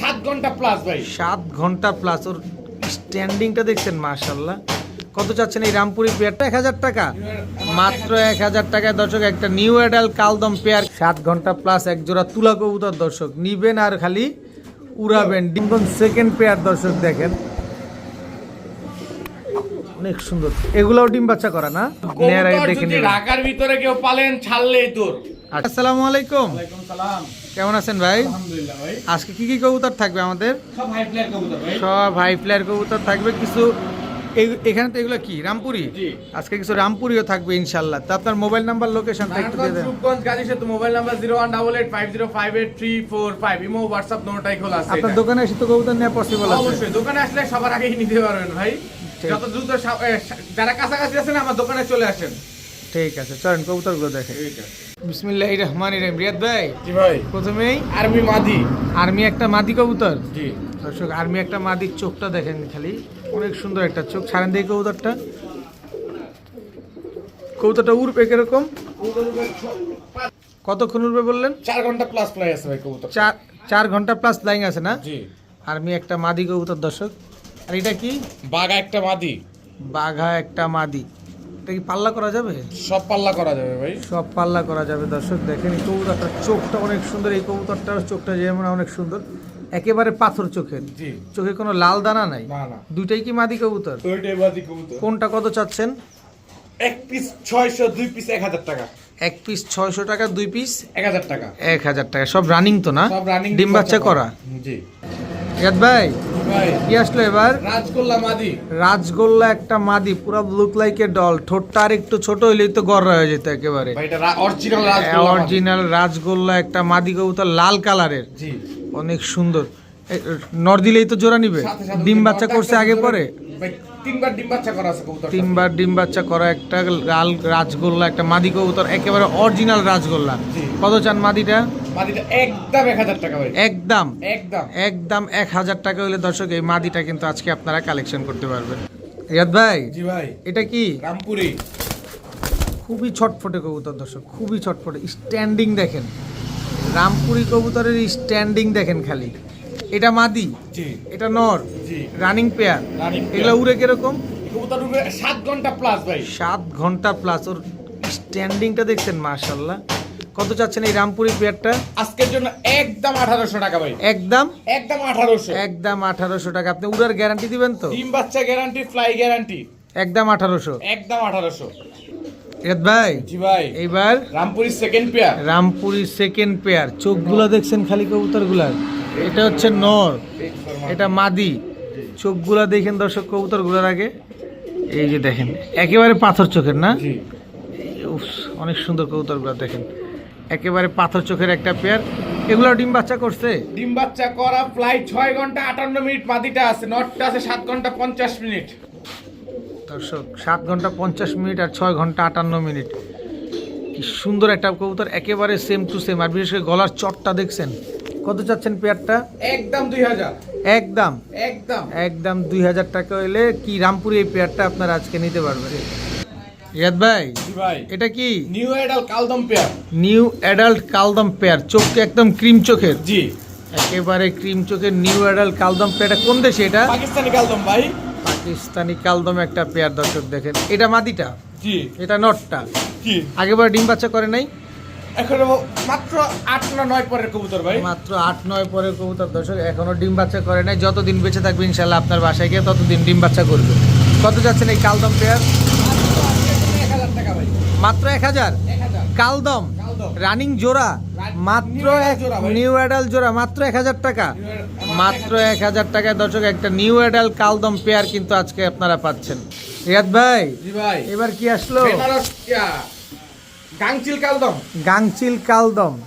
সাত ঘণ্টা প্লাস ভাই। সাত ঘণ্টা প্লাস ওর স্ট্যান্ডিংটা দেখছেন মার্শাল্লাহ কত চাচ্ছেন এই রামপুরি পেয়ারটা এক হাজার টাকা। মাত্র এক হাজার টাকায় দর্শক একটা নিউ অ্যাডাল কালদম পেয়ার সাত ঘণ্টা প্লাস এক জোড়া তুলা কবুতর দর্শক। নিবেন আর খালি উড়াবেন। ডিম্বন সেকেন্ড পেয়ার দর্শক দেখেন। অনেক সুন্দর। এগুলাও ডিম বাচ্চা করা না? নেয়ার আগে দেখে ঢাকার ভিতরে কেউ পালেন ছাড়লেই তোর। আচ্ছা, আসসালামু আলাইকুম। ওয়ালাইকুম সালাম। কেমন আছেন ভাই? আজকে কি কি কবুতর থাকবে আমাদের? সব হাই ফ্লায়ার কবুতর থাকবে। কিছু এখানে তো এগুলো কি? রামপুরি? আজকে কিছু রামপুরিও থাকবে ইনশাল্লাহ তো আপনার মোবাইল নাম্বার লোকেশনটা একটু দিয়ে দেন। Rupganj Gazi Setu mobile number zero one double eight five zero five eight three four five imo WhatsApp নোটাই খোলা আছে আপনার দোকানে এসে তো কবুতর নেওয়া পসিবল আছে। অবশ্যই দোকানে আসলে সবার আগেই নিতে পারবেন ভাই। যত দ্রুত যারা কাছাকাছি আছেন আমার দোকানে চলে আসেন। ঠিক আছে চলেন কবুতরগুলো দেখে। বিসমিল্লাহ রহমান রহিম। রিয়াদ ভাই জি ভাই। প্রথমেই আর্মি মাদি। আর্মি একটা মাদি কবুতর? জি। দর্শক আর্মি একটা মাদির চোখটা দেখেন খালি। অনেক সুন্দর একটা চোখ। ছাড়েন দেখি কবুতরটা। কবুতরটা উড়বে কীরকম? কতক্ষণ উড়বে বললেন? চার ঘণ্টা প্লাস প্লাই আছে ভাই কবুতর। চার চার ঘণ্টা প্লাস লাইন আছে না? জি। আর্মি একটা মাদি কবুতর দর্শক। আর এটা কি? বাঘা একটা মাদি। বাঘা একটা মাদি। এটা কি পাল্লা করা যাবে? সব পাল্লা করা যাবে ভাই। সব পাল্লা করা যাবে দর্শক দেখেন এই কবুতরটার চোখটা অনেক সুন্দর এই কবুতরটার চোখটা যেমন অনেক সুন্দর একেবারে পাথর চোখের। চোখে কোনো লাল দানা নাই। দুইটাই কি মাদি কবুতর? ওইটাই মাদি কবুতর। কোনটা কত চাচ্ছেন? এক পিস ছয়শো দুই পিস এক হাজার টাকা। এক পিস ছয়শো টাকা দুই পিস এক হাজার টাকা। এক হাজার টাকা। সব রানিং তো না? সব রানিং ডিম বাচ্চা করা? জি। ভাই কি আসলো এবার? রাজগোল্লা মাদি। রাজগোল্লা একটা মাদি পুরো লুক লাইক এ ডল ঠোঁটটা আর একটু ছোট হইলেই তো গড় হয়ে যেত একেবারে। অরিজিনাল রাজগোল্লা একটা মাদি কবুতর লাল কালারের। অনেক সুন্দর। নর দিলেই তো জোড়া নিবে। ডিম বাচ্চা করছে আগে পরে। তিনবার ডিম বাচ্চা করা আছে কবুতর তিনবার ডিম বাচ্চা করা একটা লাল রাজগোল্লা একটা মাদি কবুতর একেবারে অরিজিনাল রাজগোল্লা। কত চান মাদিটা? মাদিটা একদম এক হাজার টাকা ভাই। একদম। একদম। একদম এক হাজার টাকা হলে দর্শক এই মাদিটা কিন্তু আজকে আপনারা কালেকশন করতে পারবেন। রিয়াদ ভাই জি ভাই। এটা কি? রামপুরি। খুবই ছটফটে কবুতর দর্শক খুবই ছটফটে। স্ট্যান্ডিং দেখেন। রামপুরি কবুতরের স্ট্যান্ডিং দেখেন খালি। এটা মাদি এটা নর রানিং পেয়ার এগুলো উড়ে কীরকম? সাত ঘণ্টা প্লাস ভাই। সাত ঘণ্টা প্লাস ওর স্ট্যান্ডিংটা দেখছেন মার্শাল্লাহ কত চাচ্ছেন এই রামপুরি পেয়ারটা আজকের জন্য একদম আঠারোশো টাকা ভাই। একদম? একদম আঠারোশো। একদম আঠারোশো টাকা। আপনি উড়ার গ্যারান্টি দিবেন তো? ডিম বাচ্চা গ্যারান্টি ফ্লাই গ্যারান্টি একদম আঠারোশো। একদম আঠারোশো। ভাই? জি ভাই। এইবার? Rampuri second pair Rampuri second pair চোখগুলো দেখছেন খালি কবুতরগুলার। এটা হচ্ছে নর। এটা মাদি। চোখগুলা দেখেন দর্শক কবুতরগুলোর আগে। এই যে দেখেন একেবারে পাথর চোখের না? অনেক সুন্দর কবুতরগুলো দেখেন। একেবারে পাথর চোখের একটা পেয়ার এগুলো ডিম বাচ্চা করছে? ডিম বাচ্চা করা ফ্লাই ছয় ঘণ্টা আটান্ন মিনিট মাদিটা আছে নটটা আছে সাত ঘণ্টা পঞ্চাশ মিনিট। দর্শক সাত ঘণ্টা পঞ্চাশ মিনিট আর ছয় ঘণ্টা আটান্ন মিনিট। কি সুন্দর একটা কবুতর একেবারে সেম টু সেম আর বিশেষ করে গলার চটটা দেখছেন? কত চাচ্ছেন পেয়ারটা? একদম দুই হাজার। একদম? একদম। একদম দুই হাজার টাকা হইলে কি রামপুরি এই পেয়ারটা আপনার আজকে নিতে পারবেন? রিয়াদ ভাই ভাই। এটা কি? নিউ কালদম পেয়ার নিউ অ্যাডাল্ট কালদম পেয়ার চোখকে একদম ক্রিম চোখের। জি। একেবারে ক্রিম চোখের নিউ অ্যাডাল্ট কালদম পেয়ারটা কোন দেশে এটা? পাকিস্তানি কালদম ভাই। পাকিস্তানি কালদম একটা পেয়ার দর্শক দেখেন। এটা মাদিটা? জি। এটা নটটা? আগেবার ডিম বাচ্চা করে নাই? এখন মাত্র আট না নয় পরের কবুতর ভাই। মাত্র আট নয় পরের কবুতর দর্শক এখনও ডিম বাচ্চা করে নাই। যতদিন বেঁচে থাকবে ইনশাল্লাহ আপনার বাসায় গিয়ে ততদিন ডিম বাচ্চা করবে। কত যাচ্ছেন এই কালদম পেয়ার? মাত্র এক হাজার? কালদম। রানিং জোড়া? মাত্র। নিউ অ্যাডাল জোড়া মাত্র এক হাজার টাকা। মাত্র এক হাজার টাকায় দর্শক একটা নিউ অ্যাডাল কালদম পেয়ার কিন্তু আজকে আপনারা পাচ্ছেন। রিয়াদ ভাই এবার কি আসলো? গাংচিল কালদম। গাংচিল কালদম।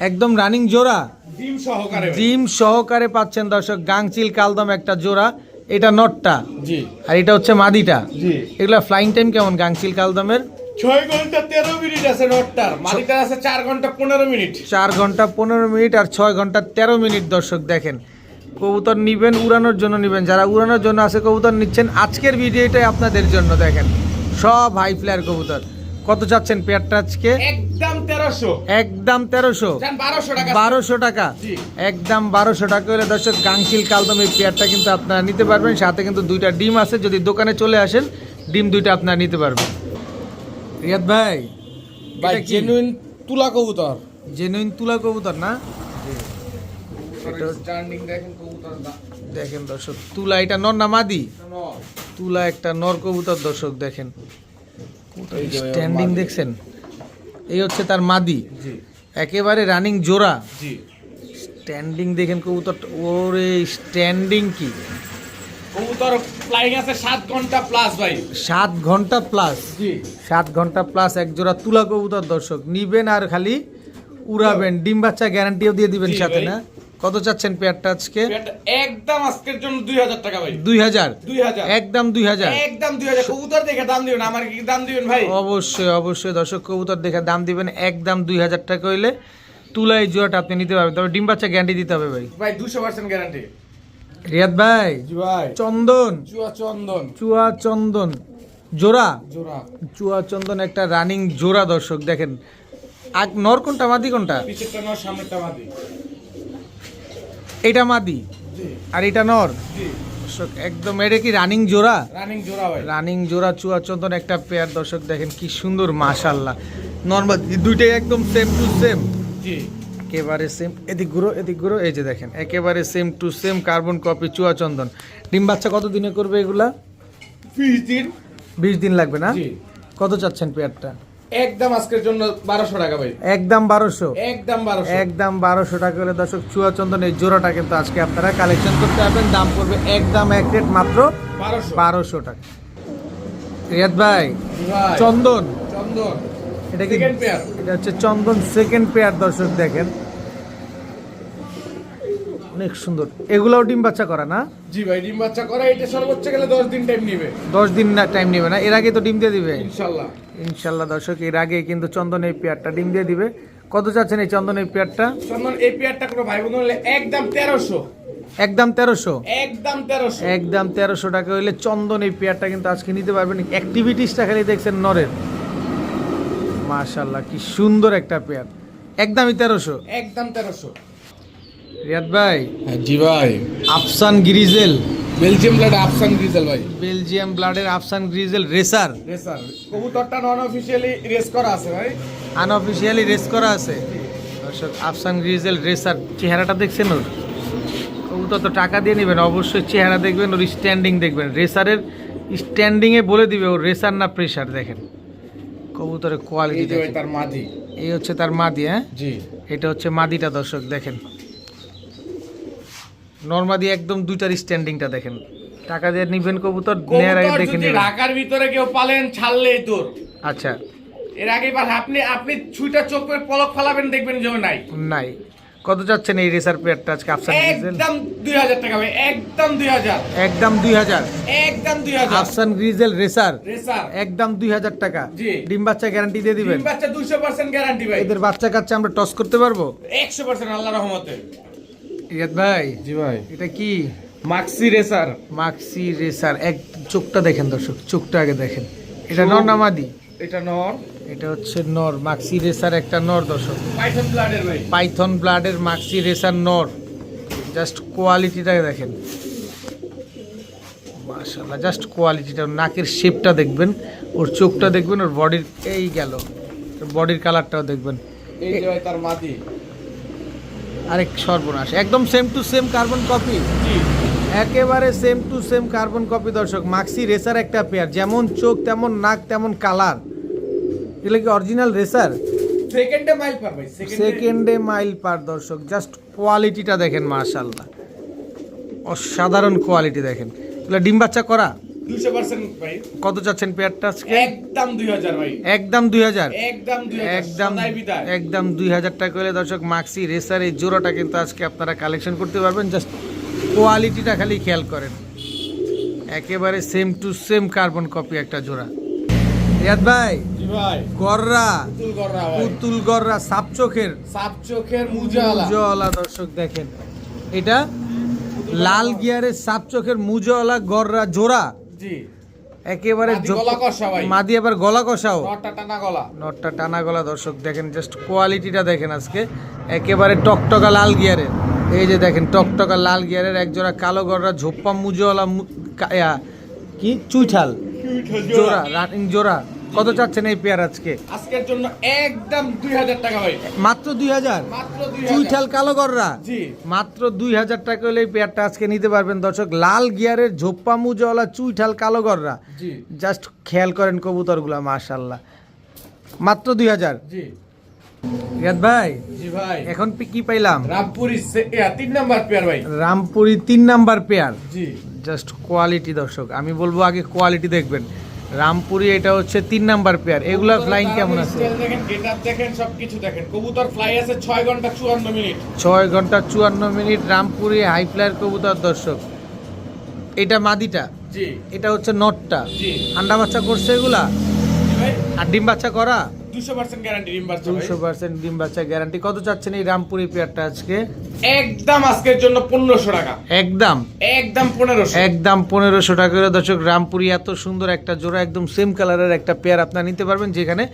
একদম রানিং জোড়া। ডিম সহকারে। ডিম সহকারে পাচ্ছেন দর্শক গাংচিল কালদম একটা জোড়া। এটা নটটা। জি। আর এটা হচ্ছে মাদিটা। জি। এগুলা ফ্লাইং টাইম কেমন গাংচিল কালদমের? ছয় ঘণ্টা তেরো মিনিট আছে নটটার। মালিকার আছে চার ঘণ্টা পনেরো মিনিট। চার ঘণ্টা পনেরো মিনিট আর ছয় ঘণ্টা তেরো মিনিট দর্শক দেখেন। কবুতর নিবেন উড়ানোর জন্য নিবেন। যারা উড়ানোর জন্য আছে কবুতর নিচ্ছেন। আজকের ভিডিওটাই আপনাদের জন্য দেখেন। সব হাই ফ্লায়ার কবুতর। কত চাচ্ছেন পেয়ারটা আজকে? একদম তেরোশো। একদম তেরোশো। বারোশো টাকা। একদম বারোশো টাকা হলে দর্শক গাংচিল কালদম এই পেয়ারটা কিন্তু আপনারা নিতে পারবেন। সাথে কিন্তু দুইটা ডিম আছে। যদি দোকানে চলে আসেন ডিম দুইটা আপনারা নিতে পারবেন। রিয়াদ ভাই ভাই জেনুইন তুলা কবুতর। জেনুইন তুলা কবুতর না? দেখেন দর্শক তুলা এটা নর না মাদি? তুলা একটা নর কবুতর দর্শক দেখেন। স্ট্যান্ডিং দেখছেন? এই হচ্ছে তার মাদি। একেবারে রানিং জোড়া। স্ট্যান্ডিং দেখেন কবুতর। ওরে স্ট্যান্ডিং কি? কবুতর ফ্লাইং আছে সাত ঘণ্টা প্লাস ভাই। সাত ঘণ্টা প্লাস জি। সাত ঘণ্টা প্লাস এক জোড়া তুলা কবুতর দর্শক। নিবেন আর খালি উড়াবেন। ডিম বাচ্চা গ্যারান্টিও দিয়ে দিবেন সাথে না? কত চাচ্ছেন পেয়ারটা আজকে? একদম আজকের জন্য দুই হাজার টাকা ভাই। দুই হাজার? দুই হাজার। একদম দুই হাজার? একদম দুই হাজার। কবুতর দেখে দাম দিবেন আমার কি দাম দিবেন ভাই? অবশ্যই অবশ্যই দর্শক কবুতর দেখে দাম দিবেন একদম দুই হাজার টাকা হইলে তুলাই জোড়াটা আপনি নিতে পারবেন। তবে ডিম বাচ্চা গ্যারান্টি দিতে হবে ভাই। ভাই দুশো পার্সেন্ট গ্যারান্টি রিয়াদ ভাই ভাই। চন্দন। চুয়া চন্দন। চুয়া চন্দন। জোড়া? জোড়া। চুয়া চন্দন একটা রানিং জোড়া দর্শক দেখেন। আগ নর কোনটা মাদি কোনটা? পিছেরটা নয় সামনেরটা মাদি। এটা মাদি। আর এটা নর। দর্শক একদম এটা কি রানিং জোড়া? রানিং জোড়া ভাই। রানিং জোড়া চুয়া চন্দন একটা পেয়ার দর্শক দেখেন কি সুন্দর মাশাল্লাহ নর্মাল দুইটাই একদম সেম টু সেম জি। একেবারে সেম এদিক ঘুরো এদিক ঘুরো এই যে দেখেন একেবারে same to same carbon copy চুয়া চন্দন ডিম বাচ্চা কত দিনে করবে এগুলা? ফিস দিন। বিশ দিন লাগবে না? জি। কত চাচ্ছেন পেয়ারটা একদম আজকের জন্য বারোশো টাকা ভাই। একদম বারোশো। একদম বারোশো। একদম বারোশো টাকা হলে দর্শক চুয়া চন্দন এই জোড়াটা কিন্তু আজকে আপনারা কালেকশন করতে পারবেন। দাম পড়বে একদম এক রেট মাত্র বারোশো। বারোশো টাকা। রিয়াদ ভাই চন্দন। চন্দন। এটা কি এটা হচ্ছে চন্দন সেকেন্ড পেয়ার দর্শক দেখেন। অনেক সুন্দর। এগুলোও ডিম বাচ্চা করা না? জি ভাই ডিম বাচ্চা করা এটা সর্বোচ্চ গেলে দশ দিন টাইম নিবে। দশ দিন না টাইম নেবে না। এর আগে তো ডিম দিয়ে দিবে? ইনশাল্লাহ। ইনশাল্লাহ দর্শক এর আগে কিন্তু চন্দন এই পেয়ারটা ডিম দিয়ে দিবে। কত চাচ্ছেন এই চন্দন এই পেয়ারটা? চন্দন এই পেয়ারটা কোনো ভাই বোন হলে একদম তেরোশো। একদম তেরোশো? একদম তেরোশো। একদম তেরোশো টাকা হইলে চন্দন এই পেয়ারটা কিন্তু আজকে নিতে পারবেন। অ্যাক্টিভিটিসটা খালি দেখছেন নরের। মাশাল্লাহ কি সুন্দর একটা পেয়ার। একদমই তেরোশো। একদম তেরোশো। রিয়াদ ভাই জি ভাই। Afsan grizzle. Belgium blood Afsan grizzle ভাই। বেলজিয়াম ব্লাডের আফসান গ্রিজেল রেসার। রেসার। কবুতরটা নন অফিসিয়ালি রেস করা আছে ভাই। আনঅফিসিয়ালি রেস করা আছে। দর্শক আফসান গ্রিজেল রেসার চেহারাটা দেখছেন ওর? কবুতর তো টাকা দিয়ে নেবেন অবশ্যই চেহারা দেখবেন ওর স্ট্যান্ডিং দেখবেন। রেসারের স্ট্যান্ডিংয়ে বলে দিবে ওর রেসার না প্রেসার দেখেন। কবুতরের কোয়ালিটি দেখেন। তার মাঝি এই হচ্ছে তার মাদি হ্যাঁ? জি। এটা হচ্ছে মাদিটা দর্শক দেখেন। নর্মাদি একদম দুইটার স্ট্যান্ডিংটা দেখেন। টাকা দিয়ে নিবেন কবুতর নেয়ার আগে কবুতর দেখে যদি নেবেন। ঢাকার ভিতরে কেউ পালেন ছাড়লেই তোর। আচ্ছা। এর আগে বার আপনি আপনি ছুইটা চোখ করে পলক ফালাবেন দেখবেন যে নাই। নাই। কত যাচ্ছেন এই রেসার পেয়ারটা আজকে আফসান গ্রিজেল একদম দুই হাজার টাকা ভাই একদম দুই হাজার। একদম দুই হাজার। একদম দুই হাজার। আফসান গ্রিজেল রেসার রেসার একদম দুই হাজার টাকা। জি। ডিম বাচ্চা গ্যারান্টি দিয়ে দিবেন। ডিম বাচ্চা দুইশো পার্সেন্ট গ্যারান্টি ভাই। এদের বাচ্চা কাচ্চা আমরা টস করতে পারব? একশো পার্সেন্ট আল্লাহ রহমতে। রিয়াদ ভাই জি ভাই। এটা কি? মাক্সি রেসার মাক্সি রেসার এক চোখটা দেখেন দর্শক চোখটা আগে দেখেন। এটা নর নামাদি এটা নর। এটা হচ্ছে নর মাক্সি রেসার একটা নর দর্শক। পাইথন ব্লাডের ভাই। পাইথন ব্লাডের মাক্সি রেসার নর। জাস্ট কোয়ালিটিটা দেখেন। মাশাল্লাহ জাস্ট কোয়ালিটিটা নাকের শেপটা দেখবেন ওর চোখটা দেখবেন ওর বডির এই গেল। বডির কালারটাও দেখবেন। এই যে তার মাদি। আরেক সর্বনাশ। একদম same to same carbon copy একেবারে same to same carbon copy দর্শক। মাক্সি রেসার একটা পেয়ার যেমন চোখ তেমন নাক তেমন কালার এগুলো কি অরিজিনাল রেসার সেকেন্ডে মাইল পার ভাই সেকেন্ডে মাইল পার দর্শক। জাস্ট কোয়ালিটিটা দেখেন মাশাল্লাহ অসাধারণ কোয়ালিটি দেখেন। এগুলো ডিম বাচ্চা করা? দুইশো পার্সেন্ট ভাই। কত চাচ্ছেন পেয়ারটা আজকে? একদম দুই হাজার ভাই। একদম দুই হাজার একদম একদম একদম দুই হাজার টাকা হলে দর্শক মাক্সি রেসার এই জোড়াটা কিন্তু আজকে আপনারা কালেকশন করতে পারবেন। জাস্ট কোয়ালিটিটা খালি খেয়াল করেন। একেবারে same to same carbon copy একটা জোড়া। রিয়াদ ভাই গররা। পুতুল গররা সাপ চোখের। সাপ চোখের মুজালা দর্শক দেখেন। এটা লাল গিয়ারের সাপ চোখের মুজওয়ালা গররা জোড়া। জি। একেবারে মাদি আবার গলা কষাও। নটটা টানা গলা। নটটা টানা গলা দর্শক দেখেন জাস্ট কোয়ালিটিটা দেখেন আজকে। একেবারে টকটকা লাল গিয়ারের এই যে দেখেন টকটকা লাল গিয়ারের একজোড়া কালো গড়া ঝোপ্পা মুজওয়ালা কি চুইঠাল। জোড়া রানিং জোড়া। কত চাচ্ছেন এই পেয়ার আজকে? আজকের জন্য একদম দুই হাজার টাকা ভাই মাত্র দুই হাজার? চুইঠাল কালো গড়রা মাত্র দুই হাজার টাকা হলে এই পেয়ারটা আজকে নিতে পারবেন দর্শক। লাল গিয়ারের ঝোপ্পা মুজোওয়ালা চুইঠাল কালো গড়রা জি। জাস্ট খেয়াল করেন কবুতরগুলা মাশাল্লাহ মাত্র দুই হাজার? রিয়াদ ভাই? জি ভাই। এখন কি পাইলাম? রামপুরি তিন নাম্বার পেয়ার ভাই। রামপুরি তিন নাম্বার পেয়ার। জি। জাস্ট কোয়ালিটি দর্শক। আমি বলব আগে কোয়ালিটি দেখবেন। রামপুরি এটা হচ্ছে তিন নাম্বার পেয়ার। এগুলা ফ্লাইং কেমন আছে? দেখেন গেটআপ দেখেন সবকিছু দেখেন। কবুতর ফ্লাই আছে ছয় ঘণ্টা চুয়ান্ন মিনিট। ছয় ঘণ্টা চুয়ান্ন মিনিট রামপুরি হাই ফ্লায়ার কবুতর দর্শক। এটা মাদিটা? জি। এটা হচ্ছে নটটা। জি। আন্ডা বাচ্চা করছে এগুলা? আর ডিম বাচ্চা করা? গ্যারান্টি ডিম বাচ্চা ভাই। দুশো পার্সেন্ট ডিম বাচ্চা গ্যারান্টি কত চাচ্ছেন এই রামপুরি পেয়ারটা আজকে? একদম আজকের জন্য পনেরোশো টাকা। একদম? একদম একদম টাকা করে। দর্শক রামপুরি এত সুন্দর একটা জোড়া একদম সেম কালারের একটা পেয়ার আপনারা নিতে পারবেন যেখানে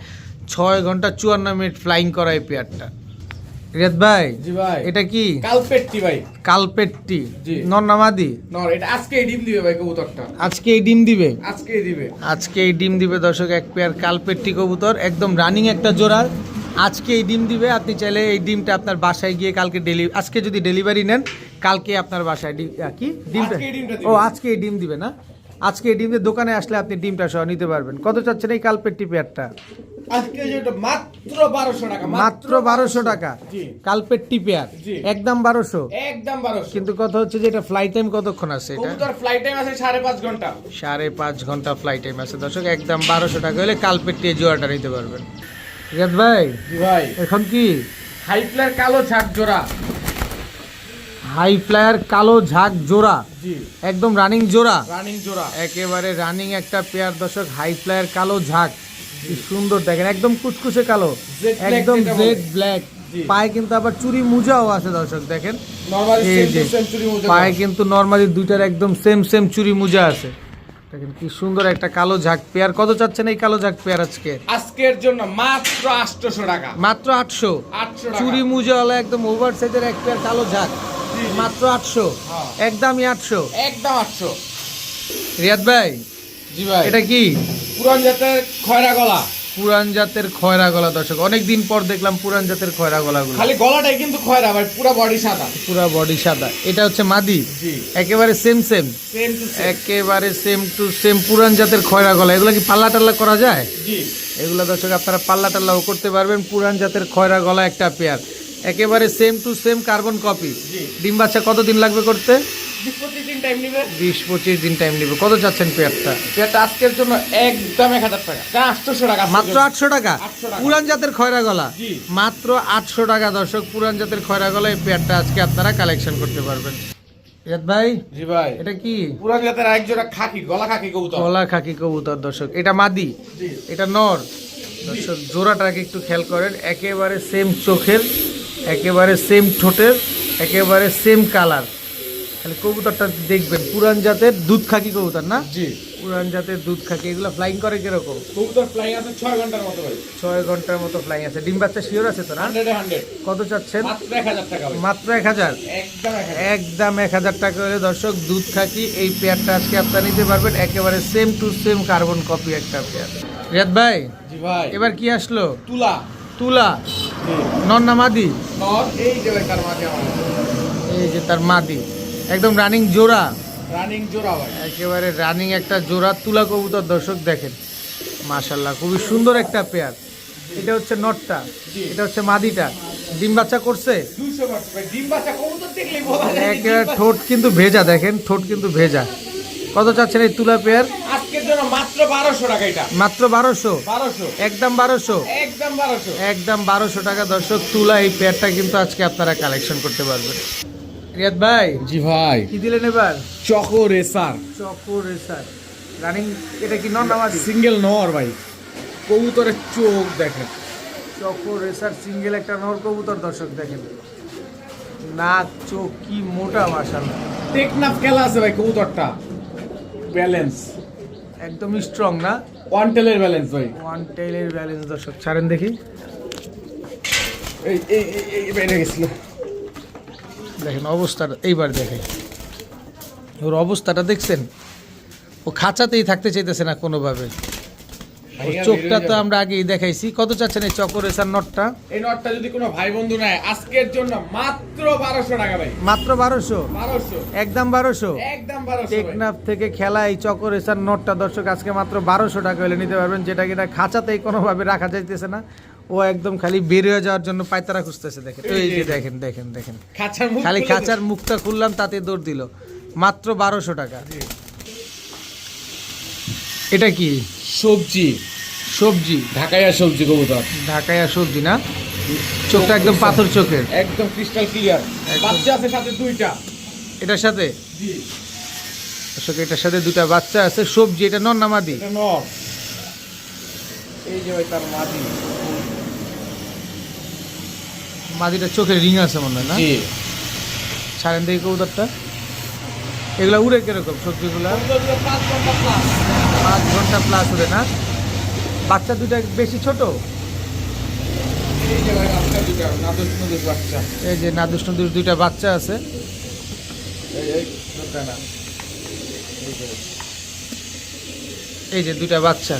ছয় ঘণ্টা চুয়ান্ন মিনিট ফ্লাইং করা এই পেয়ারটা। রিয়াদ ভাই জি ভাই। এটা কি? কালপেটটি ভাই। কালপেটটি। জি। নন্নামাদি নর এটা আজকে ডিম দিবে ভাই কবুতরটা। আজকে ডিম দিবে? আজকেই দিবে। আজকে ডিম দিবে দর্শক এক পেয়ার কালপেটটি কবুতর একদম রানিং একটা জোড়া। আজকে এই ডিম দিবে আপনি চাইলে এই ডিমটা আপনার বাসায় গিয়ে কালকে ডেলি আজকে যদি ডেলিভারি নেন কালকে আপনার বাসায় কি? ডিমটা আজকে। ও আজকে এই ডিম দিবে না? আজকে এই ডিম দিয়ে দোকানে আসলে আপনি ডিমটা সহ নিতে পারবেন। কত চাচ্ছেন এই কালপেটটি পেয়ারটা? আজকে যেটা মাত্র টাকা মাত্র টাকা। জি। কালপেটটি পেয়ার একদম কিন্তু কথা হচ্ছে যে এটা ফ্লাইট টাইম কতক্ষণ আছে এটা? কবুতর ফ্লাইট টাইম আছে সাড়ে পাঁচ ঘণ্টা। সাড়ে পাঁচ ঘণ্টা ফ্লাইট টাইম আছে। দর্শক একদম টাকা হলে কালপেটটি এই জোড়াটা নিতে পারবেন। রিয়াদ ভাই জি ভাই। এখন কি? হাই ফ্লার কালো ছাট জোড়া। হাই ফ্লায়ার কালো ঝাঁক জোড়া। একদম রানিং জোড়া। রানিং জোড়া। একেবারে রানিং একটা পেয়ার দর্শক হাই ফ্লায়ার কালো ঝাঁক। সুন্দর দেখেন একদম কুচকুচে কালো। একদম। জেড ব্ল্যাক পায়ে কিন্তু আবার চুরি মুজাও আছে দর্শক দেখেন। পায়ে কিন্তু নর্মালি দুইটার একদম সেম সেম চুরি মুজা আছে। দেখেন কি সুন্দর একটা কালো ঝাঁক পেয়ার কত চাচ্ছেন এই কালো ঝাঁক পেয়ার আজকে? আজকের জন্য মাত্র আটশোশো টাকা। মাত্র আটশো। আটশো চুরি মুজাওয়ালা একদম ওভার সাইজের এক পেয়ার কালো ঝাঁক। মাত্র আটশো। হ্যাঁ। একদমই আটশো। একদম আটশো। রিয়াদ ভাই জি ভাই। এটা কি? পুরান জাতের খয়রা গলা। পুরান জাতের খয়রা গলা দর্শক। অনেকদিন পর দেখলাম পুরান জাতের খয়রা গলাগুলো। খালি গলাটাই কিন্তু খয়রা ভাই পুরো বডি সাদা। পুরা বডি সাদা। এটা হচ্ছে মাদি? জি। একেবারে সেম সেম সেম টু একেবারে সেম টু সেম পুরান জাতের খয়রা গলা। এগুলো কি পাল্লা টাল্লা করা যায়? জি। এগুলো দর্শক আপনারা পাল্লা টাল্লাও করতে পারবেন। পুরান জাতের খয়রা গলা একটা পেয়ার একেবারে same to same carbon copy ডিম বাচ্চা কতদিন লাগবে করতে? বিশ পঁচিশ দিন টাইম নিবে। দিন কত চাচ্ছেন পেয়ারটা যেটা আজকের জন্য একদম এক হাজার টাকা। না আটশোশো টাকা মাত্র আটশো টাকা? পুরান জাতের খয়রা গলা? মাত্র আটশো টাকা দর্শক। পুরান জাতের খয়রা গলা এই পেয়ারটা আজকে আপনারা কালেকশন করতে পারবেন। ভাই? জি ভাই। এটা কি? পুরান জাতের আরেক জোড়া খাকি গলা খাকি কবুতর। কলা খাকি কবুতর দর্শক। এটা মাদি? এটা নর? দর্শক জোড়াটাকে একটু খেয়াল করেন। একেবারে সেম চোখের একেবারে সেম ঠোঁটের একেবারে সেম কালার খালি কবুতরটা দেখবেন পুরান জাতের দুধ খাকি কবুতর না? জি। পুরান জাতের দুধ খাকি। এগুলো ফ্লাইং করে কীরকম? কবুতর ফ্লাই আছে ছয় ঘণ্টার মতো ভাই। ছয় ঘণ্টার মতো ফ্লাইং আছে। ডিম বাচ্চা শিওর আছে তো না হান্ড্রেড কত চাচ্ছেন? মাত্র এক হাজার একদম এক হাজার। টাকা হলে দর্শক দুধ খাকি এই পেয়ারটা আজকে আপনারা নিতে পারবেন। একেবারে same to same carbon copy একটা পেয়ার। রিয়াদ ভাই জি ভাই। এবার কি আসলো? তুলা। তুলা। নন্না মাদি? এই যে তার মাদি। একদম রানিং জোড়া। রানিং জোড়া একেবারে রানিং একটা জোড়া তুলা কবুতর দর্শক দেখেন। মাশাল্লাহ খুবই সুন্দর একটা পেয়ার এটা হচ্ছে নটটা। এটা হচ্ছে মাদিটা। ডিম বাচ্চা করছে? একেবারে ঠোঁট কিন্তু ভেজা দেখেন ঠোঁট কিন্তু ভেজা। কত চাচ্ছেন এই তুলা পেয়ার? আজকের জন্য মাত্র বারোশো টাকা এটা। মাত্র বারোশো? বারোশো। একদম বারোশো? একদম বারোশো। একদম বারোশো টাকা। দর্শক তুলা এই পেয়ারটা কিন্তু আজকে আপনারা কালেকশন করতে পারবেন। রিয়াদ ভাই জি ভাই। কি দিলেন এবার? Choco racer. Choco racer. Running এটা কি নন নামাজি সিঙ্গেল নর ভাই। কবুতরের চোখ দেখেন। চকো রেসার সিঙ্গেল একটা নর কবুতর দর্শক দেখেন। নাক চোখ কি মোটা মাশাল্লাহ টেকনাফ খেলা আছে ভাই কবুতরটা। ব্যালেন্স একদম স্ট্রং না? ওয়ান টেলের ব্যালেন্স ভাই। ওয়ান টেলের ব্যালেন্স দর্শক ছাড়েন দেখি। এই এই এই- বেড়ে গেছিল। দেখেন অবস্থাটা এইবার দেখেন। ওর অবস্থাটা দেখছেন? ও খাঁচাতেই থাকতে চাইতেছে না কোনোভাবে। চোখটা তো আমরা আগেই দেখাইছি। কত চাচ্ছেন এই চকর এসার নটটা? এই নটটা যদি কোনো ভাই বন্ধু নেয় আজকের জন্য মাত্র বারোশো টাকা ভাই। মাত্র বারোশো? বারোশো। একদম বারোশো? একদম বারোশো টেকনাফ থেকে খেলা এই চকর এসার নোটটা দর্শক আজকে মাত্র বারোশো টাকা হলে নিতে পারবেন যেটা কিনা খাঁচাতেই কোনোভাবে রাখা যাইতেছে না। ও একদম খালি বের হয়ে যাওয়ার জন্য পায়তারা খুঁজতেছে দেখেন। তো এই যে দেখেন দেখেন দেখেন। খালি খাঁচার মুখটা খুললাম তাতে দৌড় দিল। মাত্র বারোশো টাকা। এটা কি? সবজি। সবজি? ঢাকাইয়া সবজি কবুতর। ঢাকাইয়া সবজি না? চোখটা একদম পাথর চোখের। একদম ক্রিস্টাল ক্লিয়ার বাচ্চা আছে সাথে দুইটা। এটার সাথে? জি। এটার সাথে দুটা বাচ্চা আছে। সবজি এটা নন নামাদি এটা নর। এই যে ভাই তার মাদি। মাদিটা চোখের রিং আছে মনে হয় না? জি। ছাড়েন দেখি কবুতরটা। এগুলা উড়ে কীরকম সবজিগুলা? পাঁচ ঘণ্টা প্লাস পাঁচ ঘণ্টা প্লাস হবে না? বাচ্চা দুটা বেশি ছোট? এই যে নাদুস নাদুস দুইটা বাচ্চা আছে। এই যে। দুইটা বাচ্চা।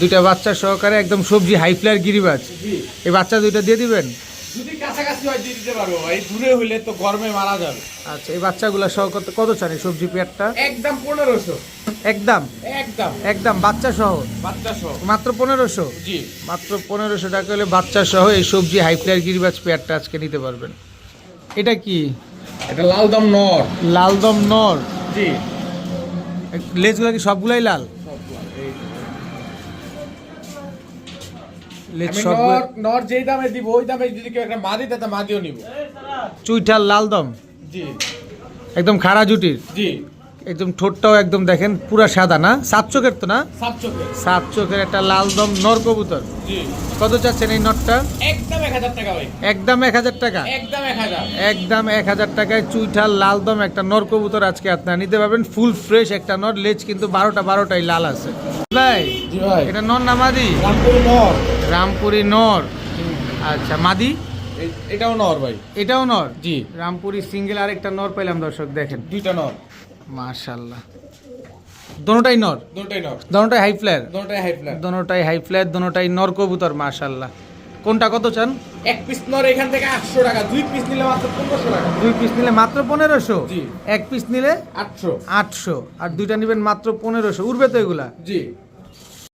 দুইটা বাচ্চা সহকারে একদম সবজি হাই ফ্লায়ার গিরিবাজ। এই বাচ্চা দুইটা দিয়ে দিবেন? যদি কাছাকাছি হয় দিয়ে দিতে পারব। ভাই দূরে হইলে তো গরমে মারা যাবে। আচ্ছা এই বাচ্চাগুলো সহ কত কত চান এই সবজি পেয়ারটা? একদম পনেরোশো। একদম? একদম। একদম বাচ্চা সহ? বাচ্চা সহ। মাত্র পনেরোশো? জি। মাত্র পনেরোশো টাকা হলে বাচ্চা সহ এই সবজি হাই ফ্লায়ার গিরিবাজ পেয়ারটা আজকে নিতে পারবেন। এটা কি? এটা লাল দাম নর। লালদম নর। জি। লেজগুলো কি সবগুলাই লাল? লেজ আমি সবগুলো নর নর যেই দামে দিব ওই দামে যদি কেউ একটা মাদি তাতে মাদিও নিব। চুইটার লাল দম। জি। একদম খাড়া জুটির। জি। একদম ঠোঁটটাও একদম দেখেন পুরা সাদা না? সাত চোখের তো না? সাত চোখে সাত চোখের একটা লালদম নর কবুতর। কত চাচ্ছেন এই নটটা? একদম এক হাজার টাকা ভাই। একদম এক হাজার টাকা? একদম এক হাজার। টাকায় চুইঠাল লালদম একটা নর কবুতর আজকে আপনারা নিতে পারবেন। ফুল ফ্রেশ একটা নর লেজ কিন্তু বারোটা বারোটাই লাল আছে। ভাই এটা নর না মাদি? রামপুরি নর। রামপুরি নর। আচ্ছা মাদি? এটাও নর ভাই। এটাও নর? জি। রামপুরি সিঙ্গেল আরেকটা নর পাইলাম দর্শক দেখেন। দুইটা নর। মাশাল্লাহ দোনোটাই নর? দোনোটাই নর। দোনোটাই হাই ফ্লেয়ার দোনোটাই হাই ফ্লেয়ার দোনোটাই হাই ফ্লেয়ার দোনোটাই নর কবুতর মাশাল্লাহ কোনটা কত চান? এক পিস নর এখান থেকে আটশো টাকা দুই পিস নিলে মাত্র 1500 টাকা। দুই পিস নিলে মাত্র পনেরোশো? জি। এক পিস নিলে আটশো। আটশো। আর দুইটা নেবেন মাত্র পনেরোশো। উড়বে তো এগুলা? জি।